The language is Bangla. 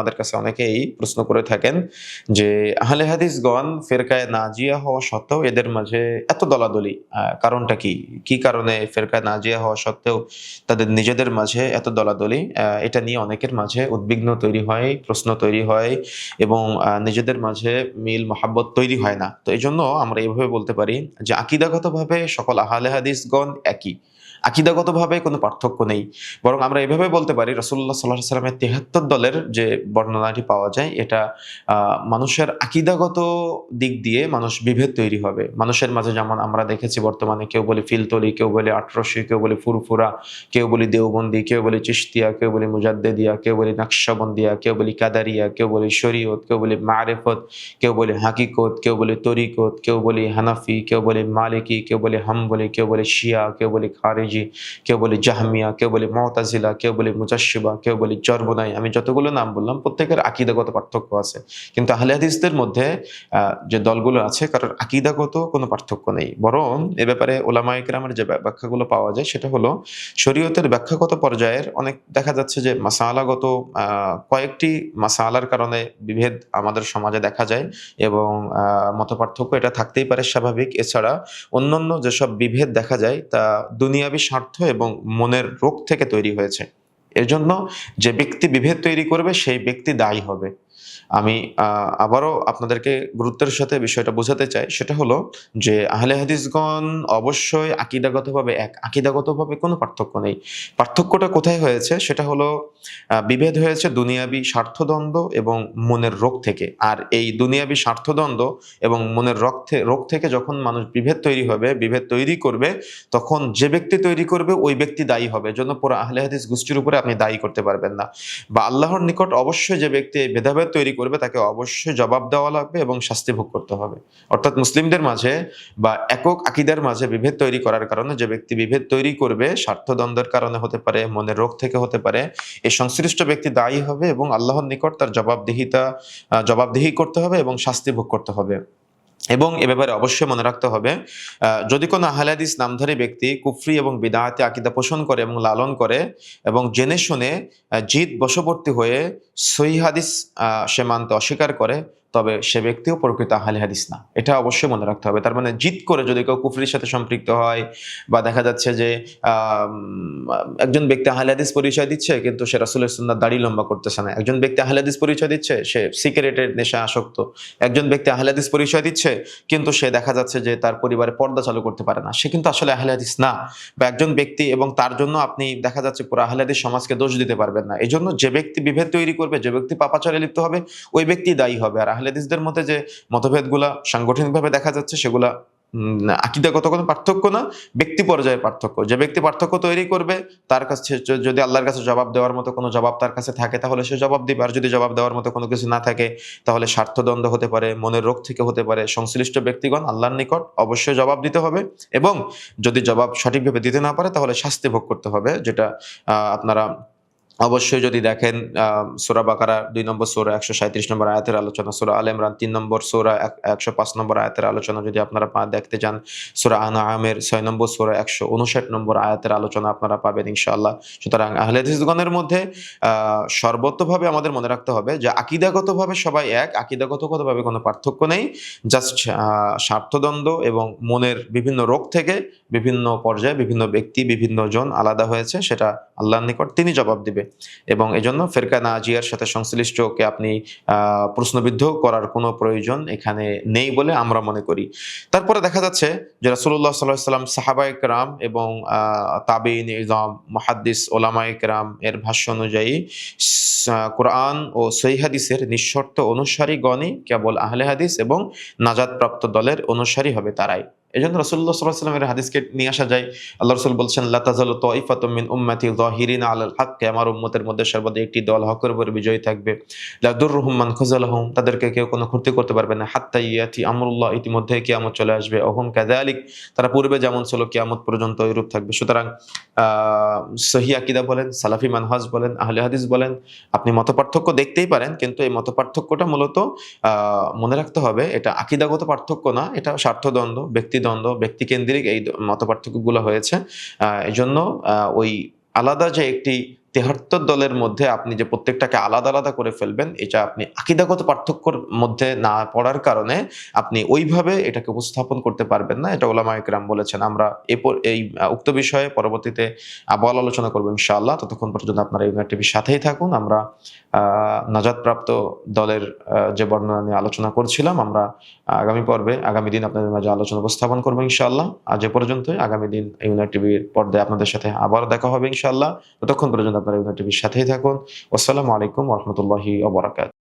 আমাদের কাছে অনেকেই প্রশ্ন করে থাকেন যে, আহলে হাদিসগণ ফেরকায় নাজিয়া হওয়া সত্ত্বেও এদের মাঝে এত দলাদলি কারণটা কি? কি কারণে ফেরকায় নাজিয়া হওয়া সত্ত্বেও তাদের নিজেদের মাঝে এত দলাদলি? এটা নিয়ে অনেকের মাঝে উদ্বিগ্ন তৈরি হয়, প্রশ্ন তৈরি হয় এবং নিজেদের মাঝে মিল, মহাব্বত তৈরি হয় না। তো এই জন্য আমরা এইভাবে বলতে পারি যে, আকিদাগতভাবে সকল আহলে হাদিসগণ একই। আকিদাগতভাবে কোনো পার্থক্য নেই। বরং আমরা এভাবে বলতে পারি রসুল্লাহ সাল্লাহ সাল্লামের তেহাত্তর দলের যে বর্ণনাটি পাওয়া যায় এটা মানুষের আকিদাগত দিক দিয়ে মানুষ বিভেদ তৈরি হবে মানুষের মাঝে যেমন আমরা দেখেছি বর্তমানে কেউ বলে ফিলতলি কেউ বলে আটরশি কেউ বলে ফুরফুরা কেউ বলে দেওবন্দি কেউ বলে চিস্তিয়া কেউ বলে মুজাদ্দেদিয়া কেউ বলে নকশবন্দিয়া কেউ বলে কাদারিয়া কেউ বলে শরীয়ত কেউ বলে মারেফত কেউ বলে হাকিকত কেউ বলে তরিকত কেউ বলে হানাফি কেউ বলে মালিকি কেউ বলে হাম্বলি কেউ বলে শিয়া কেউ বলে খারেজি কেউ বলে জাহমিয়া কেউ বলে মহতাজিলা কেউ বলে মুজাশিবা কেউ বলে চর্বনাই আমি যতগুলো নাম বললাম প্রত্যেকের আকিদাগত পার্থক্য আছে। কিন্তু আহলে হাদিসদের মধ্যে যে দলগুলো আছে, কারোর আকিদাগত কোনো পার্থক্য নেই। বরং এ ব্যাপারে ওলামা ইকরামের যে ব্যাখ্যা- ব্যাখ্যাগুলো পাওয়া যায়, সেটা হলো শরীয়তের ব্যাখ্যাগত পর্যায়ের অনেক দেখা যাচ্ছে যে মাসালাগত কয়েকটি মাসালার কারণে বিভেদ আমাদের সমাজে দেখা যায় এবং মত পার্থক্য এটা থাকতেই পারে স্বাভাবিক। এছাড়া অন্যান্য যেসব বিভেদ দেখা যায়, তা দুনিয়াবি স্বার্থ এবং মনের রোগ থেকে তৈরি হয়েছে। এর জন্য যে ব্যক্তি বিভেদ তৈরি করবে সেই ব্যক্তি দায়ী হবে। আমি আবারও আপনাদেরকে গুরুত্বের সাথে বিষয়টা বোঝাতে চাই। সেটা হলো যে, আহলে হাদিসগণ অবশ্যই আকিদাগতভাবে এক। আকিদাগতভাবে কোনো পার্থক্য নেই। পার্থক্যটা কোথায় হয়েছে? সেটা হলো বিভেদ হয়েছে দুনিয়াবি স্বার্থদ্বন্দ্ব এবং মনের রোগ থেকে। আর এই দুনিয়াবি স্বার্থদ্বন্দ্ব এবং মনের রোগ রোগ থেকে যখন মানুষ বিভেদ তৈরি হবে, বিভেদ তৈরি করবে, তখন যে ব্যক্তি তৈরি করবে, ওই ব্যক্তি দায়ী হবে। জন্য পুরো আহলে হাদিস গোষ্ঠীর উপরে আপনি দায়ী করতে পারবেন না। বা আল্লাহর নিকট অবশ্যই যে ব্যক্তি এই ভেদাভেদ তৈরি করবে তাকে অবশ্যই জবাব দেওয়া লাগবে এবং শাস্তি ভোগ করতে হবে। অর্থাৎ মুসলিমদের মাঝে বা একক আকিদার মাঝে বিভেদ তৈরি করার কারণে যে ব্যক্তি বিভেদ তৈরি করবে, স্বার্থদ্বন্দ্বের কারণে হতে পারে, মনের রোগ থেকে হতে পারে এই সংশ্লিষ্ট ব্যক্তি দায়ী হবে এবং আল্লাহর নিকট তার জবাবদিহিতা জবাবদিহি করতে হবে এবং শাস্তি ভোগ করতে হবে। এবং এ ব্যাপারে অবশ্যই মনে রাখতে হবে যদি কোনো আহলাদিস নামধারী ব্যক্তি কুফরি এবং বিদাহাতে আকিদা পোষণ করে এবং লালন করে এবং জেনে শুনে জিদ বশবর্তী হয়ে সহি হাদিস আহ, সে মানতে অস্বীকার করে তবে সে ব্যক্তিও প্রকৃত আহলে হাদিস না। এটা অবশ্যই মনে রাখতে হবে। তার মানে জিদ করে যদি কেউ কুফরির সাথে সম্পৃক্ত হয় বা দেখা যাচ্ছে যে একজন ব্যক্তি আহলে হাদিস পরিচয় দিচ্ছে কিন্তু সে রাসুলের সুন্নার দাড়ি লম্বা করতেছে না। একজন ব্যক্তি আহলে হাদিস পরিচয় দিচ্ছে, সে সিগারেটের নেশা আসক্ত। একজন ব্যক্তি আহলে হাদিস পরিচয় দিচ্ছে কিন্তু সে দেখা যাচ্ছে যে তার পরিবারে পর্দা চালু করতে পারে না। সে কিন্তু আসলে আহলে হাদিস না বা একজন ব্যক্তি এবং তার জন্য আপনি দেখা যাচ্ছে পুরো আহলে হাদিস সমাজকে দোষ দিতে পারবেন না। এই জন্য যে ব্যক্তি বিভেদ তৈরি করবে, যে ব্যক্তি পাপাচারে লিপ্ত হবে, ওই ব্যক্তি দায়ী হবে। আর আহলে হাদিসদের মধ্যে যে মতভেদগুলা সাংগঠনিকভাবে দেখা যাচ্ছে, সেগুলা আকিদাগত কোনো পার্থক্য না, ব্যক্তি পর্যায়ের পার্থক্য। যে ব্যক্তি পার্থক্য তৈরি করবে, তার কাছে যদি আল্লাহর কাছে জবাব দেওয়ার মতো কোনো জবাব তার কাছে থাকে, তাহলে সে জবাব দিবে। আর যদি জবাব দেওয়ার মতো কোনো কিছু না থাকে, তাহলে স্বার্থদ্বন্দ্ব হতে পারে, মনের রোগ থেকে হতে পারে। সংশ্লিষ্ট ব্যক্তিগণ আল্লাহর নিকট অবশ্যই জবাব দিতে হবে এবং যদি জবাব সঠিকভাবে দিতে না পারে, তাহলে শাস্তি ভোগ করতে হবে, যেটা আপনারা অবশ্যই যদি দেখেন সোরা বাকারা দুই নম্বর সোরা একশো সাঁত্রিশ নম্বর আয়াতের আলোচনা সোরা আল ইমরান তিন নম্বর সোরা একশো পাঁচ নম্বর আয়াতের আলোচনা যদি আপনারা দেখতে চান সোরা আনা আমের ছয় নম্বর সোরা একশো উনষাট নম্বর আয়াতের আলোচনা আপনারা পাবেন ইনশাআল্লাহ। সুতরাং আহলেদিসগণের মধ্যে আহ, সর্বতভাবে আমাদের মনে রাখতে হবে যে আকিদাগতভাবে সবাই এক আকিদাগতভাবে কোনো পার্থক্য নেই জাস্ট স্বার্থদ্বন্দ্ব এবং মনের বিভিন্ন রোগ থেকে বিভিন্ন পর্যায়ে বিভিন্ন ব্যক্তি বিভিন্ন জন আলাদা হয়েছে সেটা আল্লাহর নিকট তিনি জবাব দিবে। এবং এজন্য ফেরকা নাজিয়ার সাথে সংশ্লিষ্টকে আপনি প্রশ্নবিদ্ধ করার কোনো প্রয়োজন এখানে নেই বলে আমরা মনে করি। তারপরে দেখা যাচ্ছে যে রাসুল্লাহ সাল্লাহ সাল্লাম সাহাবাই রাম এবং তাবিন ইজাম, মহাদ্দিস ওলামাই রাম এর ভাষ্য অনুযায়ী কোরআন ও সহি হাদিসের নিঃশর্ত অনুসারীগণই কেবল আহলে হাদিস এবং নাজাদপ্রাপ্ত দলের অনুসারী হবে তারাই। এই জন্য রসুল্লাহ সাল্লাহ সাল্লামের হাদিসকে নিয়ে আসা যায়। আল্লাহ রসুল বলছেন লাতাজাল তয়ফাতুম মিন উম্মতি যাহিরিনা আলাল হাক্কে আমার উম্মতের মধ্যে সর্বদা একটি দল হকের উপর বিজয়ী থাকবে। লাদুর রহমান খুজালাহুম তাদেরকে কেউ কোনো ক্ষতি করতে পারবে না। হাত্তা ইয়াতি আমরুল্লাহ ইতিমধ্যে কিয়ামত চলে আসবে। অহম কাদালিক তারা পূর্বে যেমন ছিল, কিয়ামত পর্যন্ত ওইরূপ থাকবে। সুতরাং সহি আকিদা বলেন, সালাফি মানহাজ বলেন, আহলে হাদিস বলেন, আপনি মত পার্থক্য দেখতেই পারেন, কিন্তু এই মত পার্থক্যটা মূলত মনে রাখতে হবে, এটা আকিদাগত পার্থক্য না, এটা স্বার্থদ্বন্দ্ব ব্যক্তিদ্বন্দ্ব ব্যক্তিকেন্দ্রিক এই মতপার্থক্যগুলো মত পার্থক্যগুলো হয়েছে এজন্য ওই আলাদা যে একটি তেহাত্তর দলের মধ্যে আপনি যে প্রত্যেকটাকে আলাদা আলাদা করে ফেলবেন, এটা আপনি আকিদাগত পার্থক্যর মধ্যে না পড়ার কারণে আপনি ওইভাবে এটাকে উপস্থাপন করতে পারবেন না। এটা ওলামা একরাম বলেছেন। আমরা এই উক্ত বিষয়ে পরবর্তীতে আবার আলোচনা করব ইনশাআল্লাহ। ততক্ষণ পর্যন্ত আপনারা ইউনাইট টিভির সাথেই থাকুন। আমরা নাজাদপ্রাপ্ত দলের যে বর্ণনা নিয়ে আলোচনা করছিলাম, আমরা আগামী পর্বে, আগামী দিন আপনাদের মাঝে আলোচনা উপস্থাপন করব ইনশাআল্লাহ। আজ এ পর্যন্তই। আগামী দিন ইউনাইট টিভির পর্দায় আপনাদের সাথে আবার দেখা হবে ইনশাআল্লাহ। ততক্ষণ পর্যন্ত আপনারা টিভির সাথেই থাকুন। আসসালামু আলাইকুম রহমতুল্লাহি ওবরাকাত